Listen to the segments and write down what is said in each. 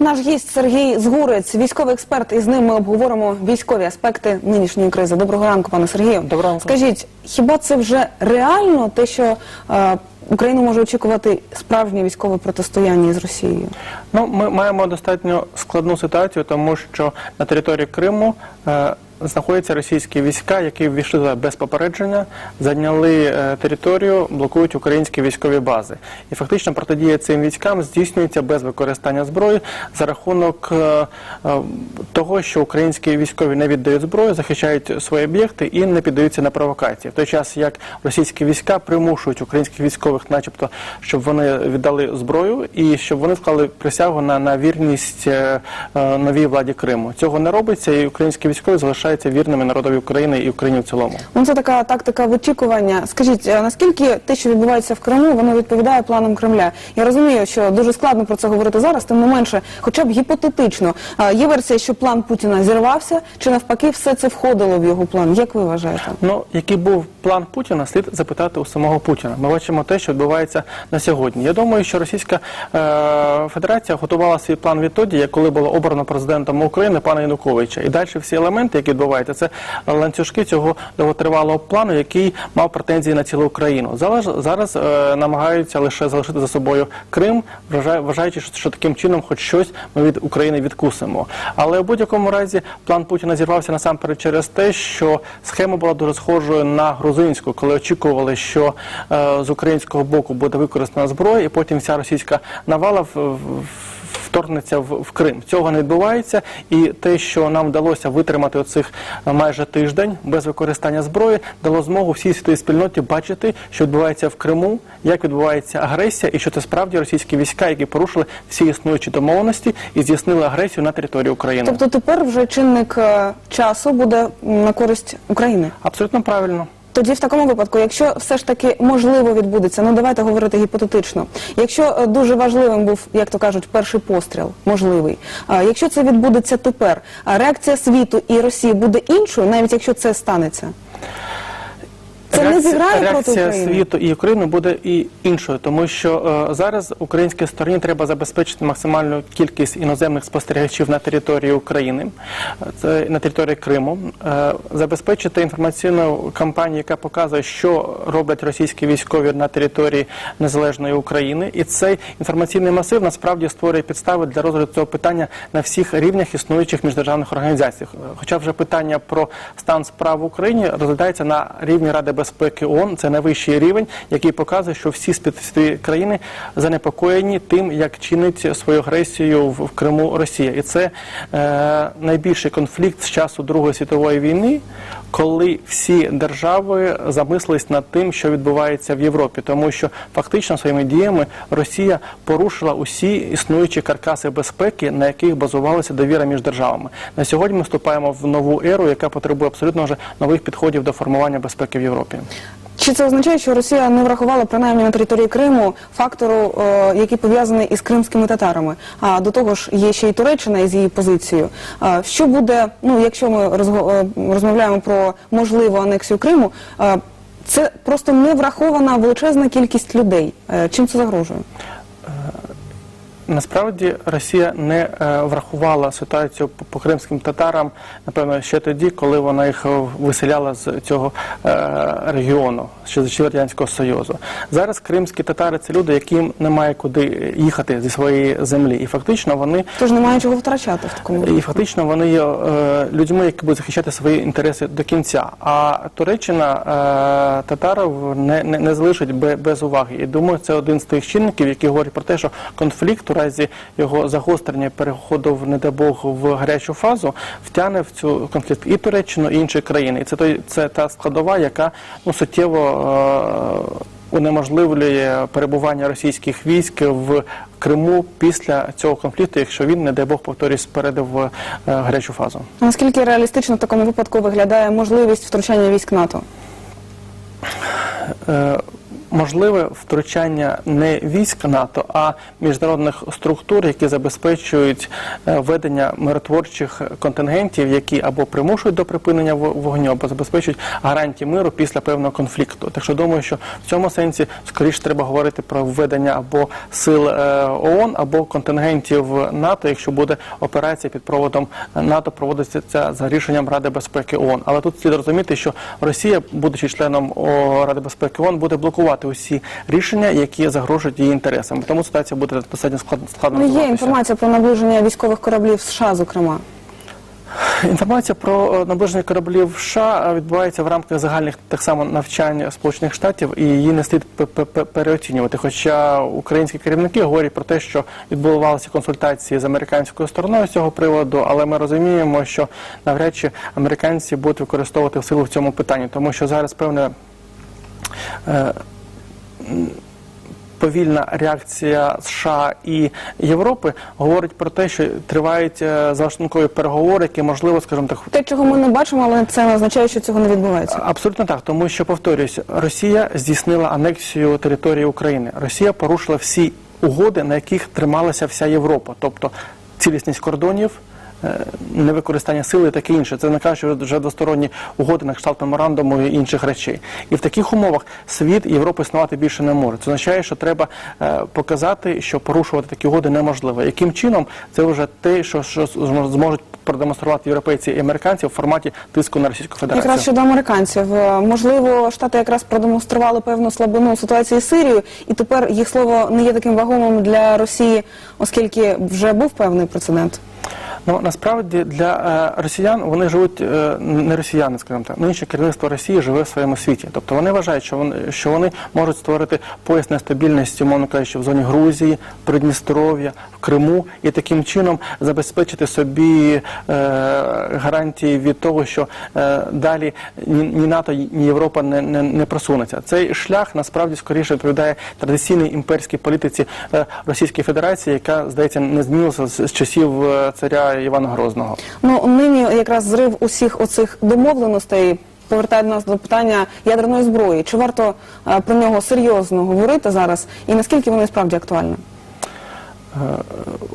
Наш гість Сергій Згурець, військовий експерт, і з ним ми обговоримо військові аспекти нинішньої кризи. Доброго ранку, пане Сергію. Доброго ранку. Скажіть, хіба це вже реально те, що е, Україна може очікувати справжнє військове протистояння з Росією? Ну, ми маємо достатньо складну ситуацію, тому що на території Криму е, знаходяться російські війська, які ввійшли без попередження, зайняли е, територію, блокують українські військові бази. І фактично протидія цим військам здійснюється без використання зброї за рахунок е, е, того, що українські військові не віддають зброю, захищають свої об'єкти і не піддаються на провокації. В той час як російські війська примушують українських військових, начебто, щоб вони віддали зброю і щоб вони склали присягу на, на вірність новій владі Криму. Цього не робиться, і українські військові залишаються вірними народові України і Україні в цілому. Ну, це така тактика вичікування. Скажіть, а наскільки те, що відбувається в Криму, воно відповідає планам Кремля? Я розумію, що дуже складно про це говорити зараз, тим не менше, хоча б гіпотетично. А, Є версія, що план Путіна зірвався, чи навпаки, все це входило в його план. Як ви вважаєте? Ну, який був план Путіна, слід запитати у самого Путіна. Ми бачимо те, що відбувається на сьогодні. Я думаю, що Російська е, Федерація готувала свій план відтоді, як коли було обрано президентом України пана Януковича. І далі всі елементи, які відбуваються, це ланцюжки цього довготривалого плану, який мав претензії на цілу Україну. Зараз, зараз е, намагаються лише залишити за собою Крим, вважаю- вважаючи, що, таким чином хоч щось ми від України відкусимо. Але у будь-якому разі план Путіна зірвався насамперед через те, що схема була дуже схожою на грузинську, коли очікували, що е, з українського боку буде використана зброя, і потім вся російська навала в. в- Вторгнеться в, в Крим. Цього не відбувається, і те, що нам вдалося витримати оцих е, майже тиждень без використання зброї, дало змогу всій світовій спільноті бачити, що відбувається в Криму, як відбувається агресія, і що це справді російські війська, які порушили всі існуючі домовленості і здійснили агресію на території України. Тобто тепер вже чинник е, часу буде на користь України. Абсолютно правильно. Тоді в такому випадку, якщо все ж таки можливо відбудеться, ну давайте говорити гіпотетично. Якщо е, дуже важливим був, як то кажуть, перший постріл, можливий. Якщо це відбудеться тепер, реакція світу і Росії буде іншою, навіть якщо це станеться. Це не Реакція- зіграє проти реакція України. світу і України буде і іншою, тому що е, зараз українській стороні треба забезпечити максимальну кількість іноземних спостерігачів на території України, е, це на території Криму, е, забезпечити інформаційну кампанію, яка показує, що роблять російські військові на території незалежної України, і цей інформаційний масив насправді створює підстави для розгляду цього питання на всіх рівнях існуючих міждержавних організацій. Хоча вже питання про стан справ в Україні розглядається на рівні Ради безпеки ООН, це найвищий рівень, який показує, що всі специфічні країни занепокоєні тим, як чинить свою агресію в Криму Росія, і це е, найбільший конфлікт з часу Другої світової війни, коли всі держави замислились над тим, що відбувається в Європі, тому що фактично своїми діями Росія порушила усі існуючі каркаси безпеки, на яких базувалася довіра між державами. На сьогодні ми вступаємо в нову еру, яка потребує абсолютно вже нових підходів до формування безпеки в Європі. Чи це означає, що Росія не врахувала принаймні на території Криму фактору, е, який пов'язаний із кримськими татарами? А до того ж є ще й Туреччина із її позицією. Що буде, ну якщо ми е, розмовляємо про можливу анексію Криму? е, Це просто не врахована величезна кількість людей. Е, Чим це загрожує? Насправді Росія не е, врахувала ситуацію по, кримським татарам, напевно, ще тоді, коли вона їх е, виселяла з цього е, регіону, ще часів Радянського Союзу. Зараз кримські татари це люди, яким немає куди їхати зі своєї землі, і фактично вони Тож немає чого втрачати в такому і фактично вони є людьми, які будуть захищати свої інтереси до кінця. А Туреччина татарів не, не, не залишить без уваги. І думаю, це один з тих чинників, які говорять про те, що конфлікт разі його загострення переходу в не дай Бог в гарячу фазу втягне в цю конфлікт і Туреччину, і інші країни. І це той це та складова, яка ну суттєво. Е, Унеможливлює перебування російських військ в Криму після цього конфлікту, якщо він, не дай Бог, повторюсь, перейде в е, гарячу фазу. Наскільки реалістично в такому випадку виглядає можливість втручання військ НАТО? Е, можливе втручання не військ НАТО, а міжнародних структур, які забезпечують е, ведення миротворчих контингентів, які або примушують до припинення вогню, або забезпечують гарантії миру після певного конфлікту. Так що думаю, що в цьому сенсі скоріше треба говорити про введення або сил е, ООН, або контингентів НАТО, якщо буде операція під проводом НАТО, проводиться за рішенням Ради безпеки ООН. Але тут слід розуміти, що Росія, будучи членом Ради безпеки ООН, буде блокувати усі рішення, які загрожують її інтересам. Тому ситуація буде достатньо склад- складно. Ну, є інформація про наближення військових кораблів США, зокрема. Інформація про е, наближення кораблів США е, відбувається в рамках загальних так само навчань Сполучених Штатів, і її не слід пе- пе- пе- переоцінювати. Хоча українські керівники говорять про те, що відбувалися консультації з американською стороною з цього приводу, але ми розуміємо, що навряд чи американці будуть використовувати силу в цьому питанні, тому що зараз певне. Повільна реакція США і Європи говорить про те, що тривають е, залаштункові переговори, які можливо, скажімо так, Те, чого ми не бачимо, але це не означає, що цього не відбувається. Абсолютно так, тому що повторююсь, Росія здійснила анексію території України. Росія порушила всі угоди, на яких трималася вся Європа, тобто цілісність кордонів. Е, Невикористання сили і таке інше. Це не кажучи вже двосторонні угоди на кшталт меморандуму і інших речей. І в таких умовах світ і Європа існувати більше не може. Це означає, що треба е, показати, що порушувати такі угоди неможливо. Яким чином це вже те, що, що змо- зможуть продемонструвати європейці і американці в форматі тиску на Російську Федерацію. Якраз щодо американців, Е, можливо, штати якраз продемонстрували певну слабину ситуації з Сирією, і тепер їх слово не є таким вагомим для Росії, оскільки вже був певний прецедент. Ну насправді для е, росіян вони живуть е, не росіяни, скажімо так. Нинішнє керівництво Росії живе в своєму світі. Тобто вони вважають, що вони що вони можуть створити пояс нестабільності, мовно кажучи, в зоні Грузії, Придністров'я, в Криму, і таким чином забезпечити собі е, гарантії від того, що е, далі ні, ні НАТО, ні Європа не, не, не просунеться. Цей шлях насправді скоріше відповідає традиційній імперській політиці е, Російської Федерації, яка здається не змінилася з, часів царя Івана Грозного. Ну нині якраз зрив усіх оцих домовленостей повертає нас до питання ядерної зброї. Чи варто е, про нього серйозно говорити зараз, і наскільки вони справді актуальні?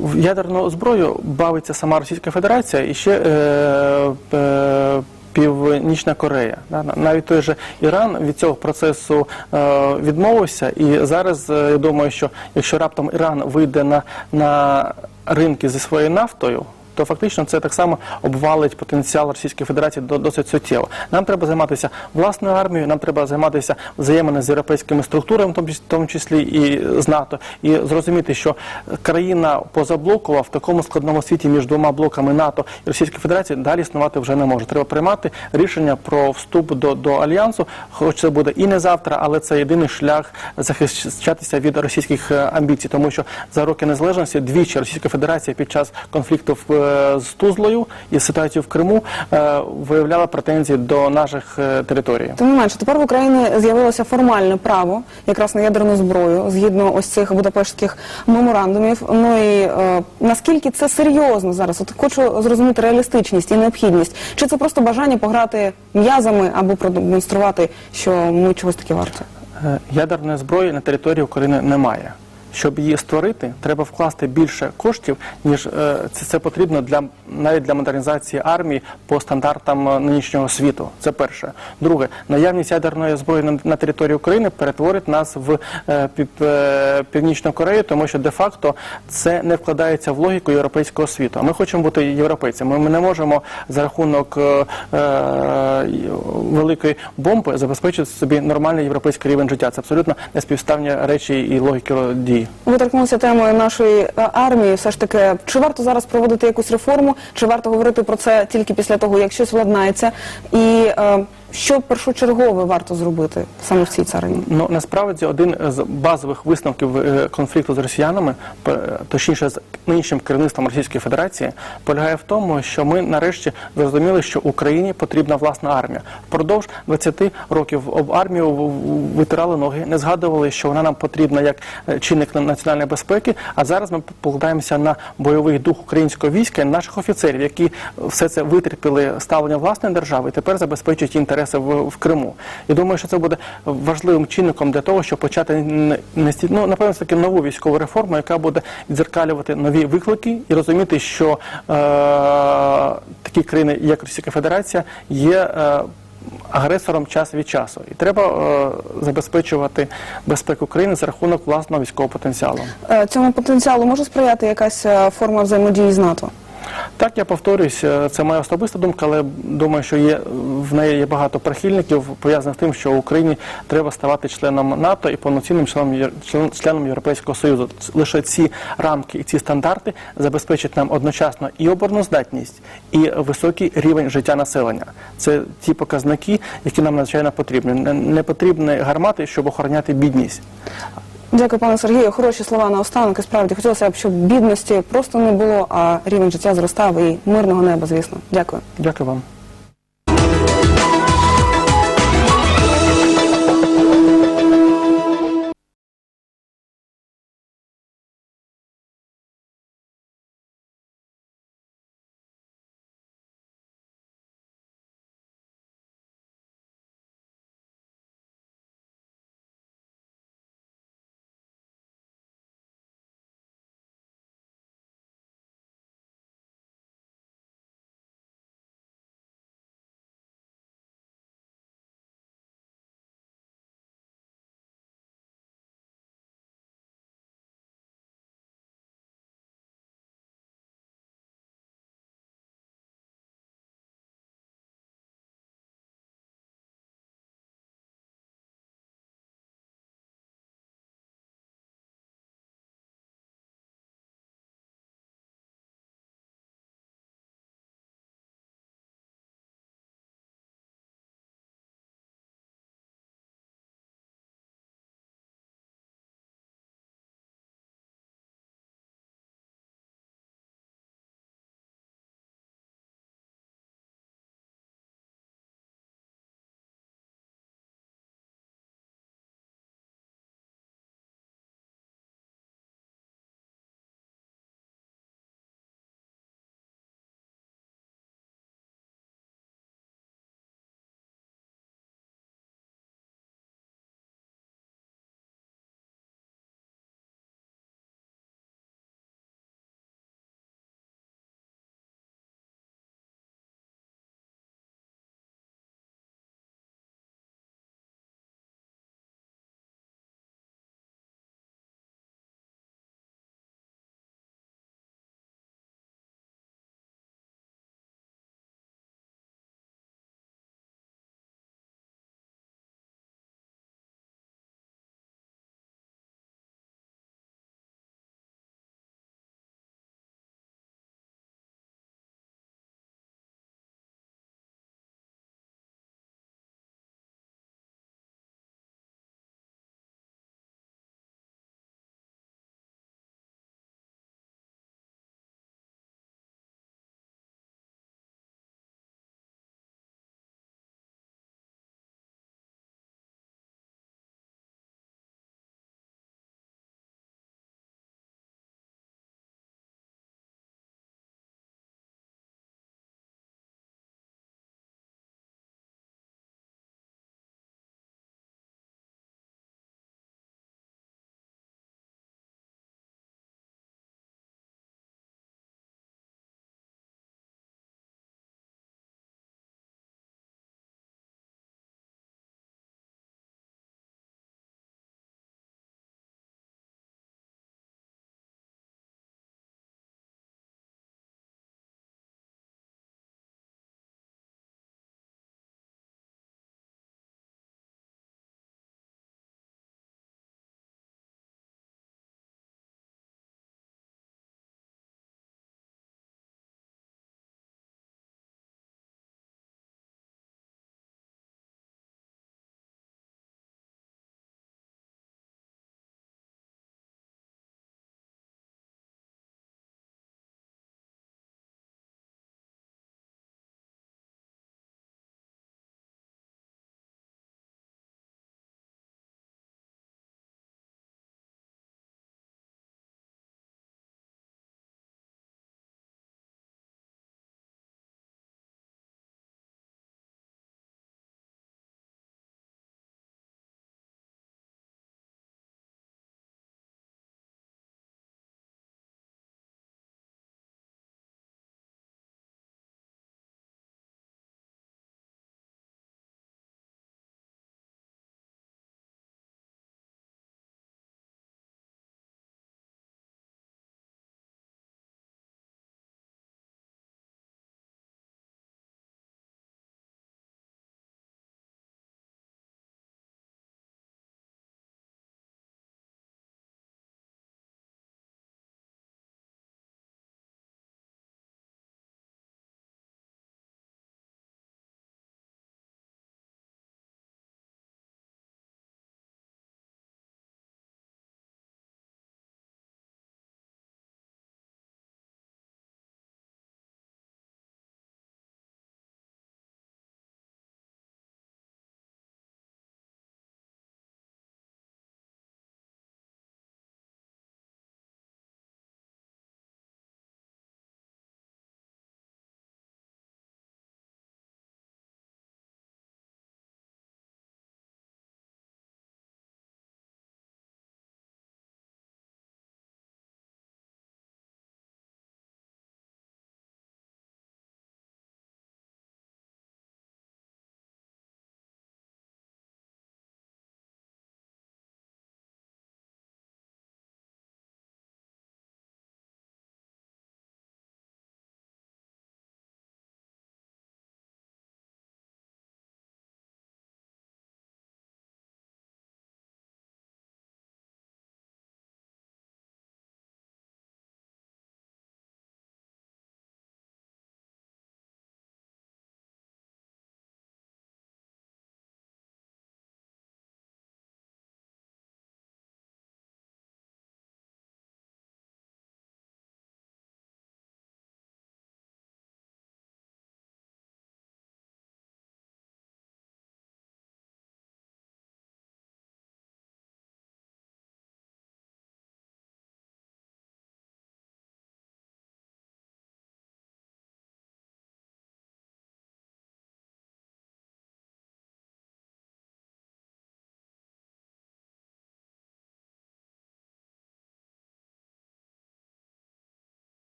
В ядерну зброю бавиться сама Російська Федерація і ще е, е, Північна Корея. Да? Навіть той же Іран від цього процесу е, відмовився. І зараз е, я думаю, що якщо раптом Іран вийде на, на ринки зі своєю нафтою. То фактично це так само обвалить потенціал Російської Федерації до- досить суттєво. Нам треба займатися власною армією, нам треба займатися взаємини з європейськими структурами, в тому числі і з НАТО, і зрозуміти, що країна позаблокова в такому складному світі між двома блоками НАТО і Російської Федерації далі існувати вже не може. Треба приймати рішення про вступ до, до альянсу, хоч це буде і не завтра, але це єдиний шлях захищатися від російських е, амбіцій, тому що за роки незалежності двічі Російська Федерація під час конфлікту в, е, з Тузлою і ситуацією в Криму е, виявляла претензії до наших е, територій. Тим не менше, тепер в Україні з'явилося формальне право якраз на ядерну зброю згідно ось цих будапештських меморандумів. Ну і е, наскільки це серйозно зараз? От хочу зрозуміти реалістичність і необхідність. Чи це просто бажання пограти м'язами або продемонструвати, що ми чогось таки варті? Е, Ядерної зброї на території України немає. Щоб її створити, треба вкласти більше коштів, ніж е, це, це потрібно для навіть для модернізації армії по стандартам е, нинішнього світу. Це перше. Друге, наявність ядерної зброї на, на території України перетворить нас в е, пів, північну Корею, тому що де-факто це не вкладається в логіку європейського світу. Ми хочемо бути європейцями. Ми не можемо за рахунок е, великої бомби забезпечити собі нормальний європейський рівень життя. Це абсолютно неспівставні речі і логіки дій. Ви торкнулися темою нашої е, армії. Все ж таки, чи варто зараз проводити якусь реформу, чи варто говорити про це тільки після того, як щось владнається? І е, що першочергове варто зробити саме в цій царині? Ну насправді один з базових висновків е, конфлікту з росіянами, точніше з нинішнім керівництвом Російської Федерації, полягає в тому, що ми нарешті зрозуміли, що Україні потрібна власна армія. Впродовж 20 років об армію витирали ноги, не згадували, що вона нам потрібна як е, чинник на- національної безпеки. А зараз ми покладаємося на бойовий дух українського війська наших офіцерів, які все це витерпіли ставлення власної держави і тепер забезпечують інтереси інтереси в, в Криму. І думаю, що це буде важливим чинником для того, щоб почати н- нести ну напевно таки нову військову реформу, яка буде відзеркалювати нові виклики і розуміти, що е, такі країни, як Російська Федерація, є. Е, Агресором час від часу, і треба е, забезпечувати безпеку країни за рахунок власного військового потенціалу. Е, Цьому потенціалу може сприяти якась е, форма взаємодії з НАТО? Так, я повторюсь, це моя особиста думка, але думаю, що є в неї є багато прихильників, пов'язаних з тим, що Україні треба ставати членом НАТО і повноцінним членом членом Європейського Союзу. Лише ці рамки і ці стандарти забезпечать нам одночасно і обороноздатність, і високий рівень життя населення. Це ті показники, які нам надзвичайно потрібні. Не потрібні гармати, щоб охороняти бідність. Дякую, пане Сергію. Хороші слова на останок. І справді хотілося б, щоб бідності просто не було, а рівень життя зростав і мирного неба, звісно. Дякую. Дякую вам.